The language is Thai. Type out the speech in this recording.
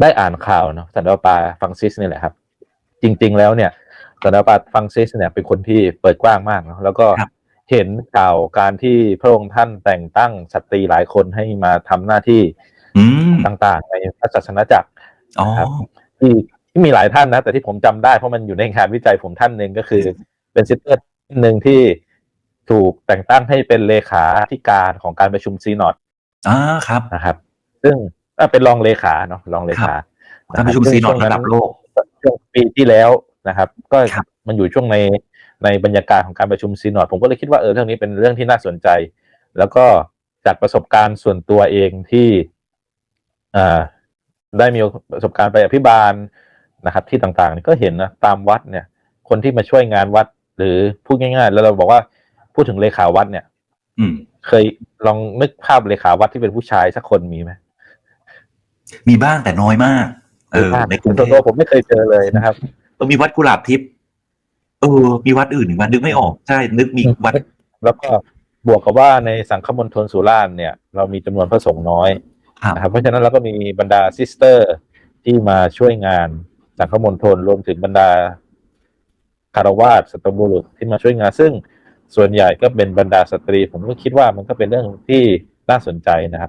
ได้อ่านข่าวเนาะสันดาปาฟังซิสนี่แหละครับ จริง ๆ แล้วเนี่ยสันดาปาฟังซิสเนี่ยเป็นคนที่เปิดกว้างมากเนอะแล้วก็ครับเห็นข่าวการที่พระองค์ท่านแต่งตั้งสตรีหลายคนให้มาทำหน้าที่อืมต่างๆ ในพระศาสนาจักรอ๋อครับที่ที่มีหลายท่านนะ แต่ที่ผมจำได้เพราะมันอยู่ในงานวิจัยผมท่านหนึ่งก็คือ เป็นซิสเตอร์หนึ่งที่ถูกแต่งตั้งให้เป็นเลขาธิการของการประชุมซีนอดอ่าครับนะครับ ซึ่งเอ่อเป็นรองเลขาเนาะรองเลขาการประชุมซึ่งซีนอดช่วงระดับโลกช่วงปีที่แล้วนะครับ ก็ครับมันอยู่ช่วงในในบรรยากาศของการประชุมซีนอดผมก็เลยคิดว่าเออเรื่องนี้เป็นเรื่องที่น่าสนใจ แล้วก็จากประสบการณ์ส่วนตัวเองที่อ่าได้มีประสบการณ์ไปอภิบาลนะครับ ที่ต่างๆก็เห็นนะตามวัดเนี่ย คนที่มาช่วยงานวัด หรือพูดง่าย ๆ แล้วเราบอกว่าพูดถึงเลขาวัดเนี่ย อืม เคยลองนึกภาพเลขาวัดที่เป็นผู้ชายสักคนมีไหม มีบ้างแต่น้อยมาก เออ ในกรุงเทส่วนพตัวผมไม่เคยเจอเลยนะครับต้องมีวัดกุหลาบทิพย์เออ มีวัดอื่นอีกวัดนึกไม่ออกใช่นึกมีวัด แล้วก็บวกกับว่าในสังคมณฑลสุราษฎร์เนี่ย เรามีจำนวนพระสงฆ์น้อยครับนะครับเพราะฉะนั้นเราก็มีบรรดาซิสเตอร์ที่มาช่วยงานสังคมณฑลรวมถึงบรรดาคารวาสสัตบุรุษที่มาช่วยงาน ซึ่งส่วนใหญ่ก็เป็นบรรดาสตรี ผมก็คิดว่ามันก็เป็นเรื่องที่น่าสนใจนะครับ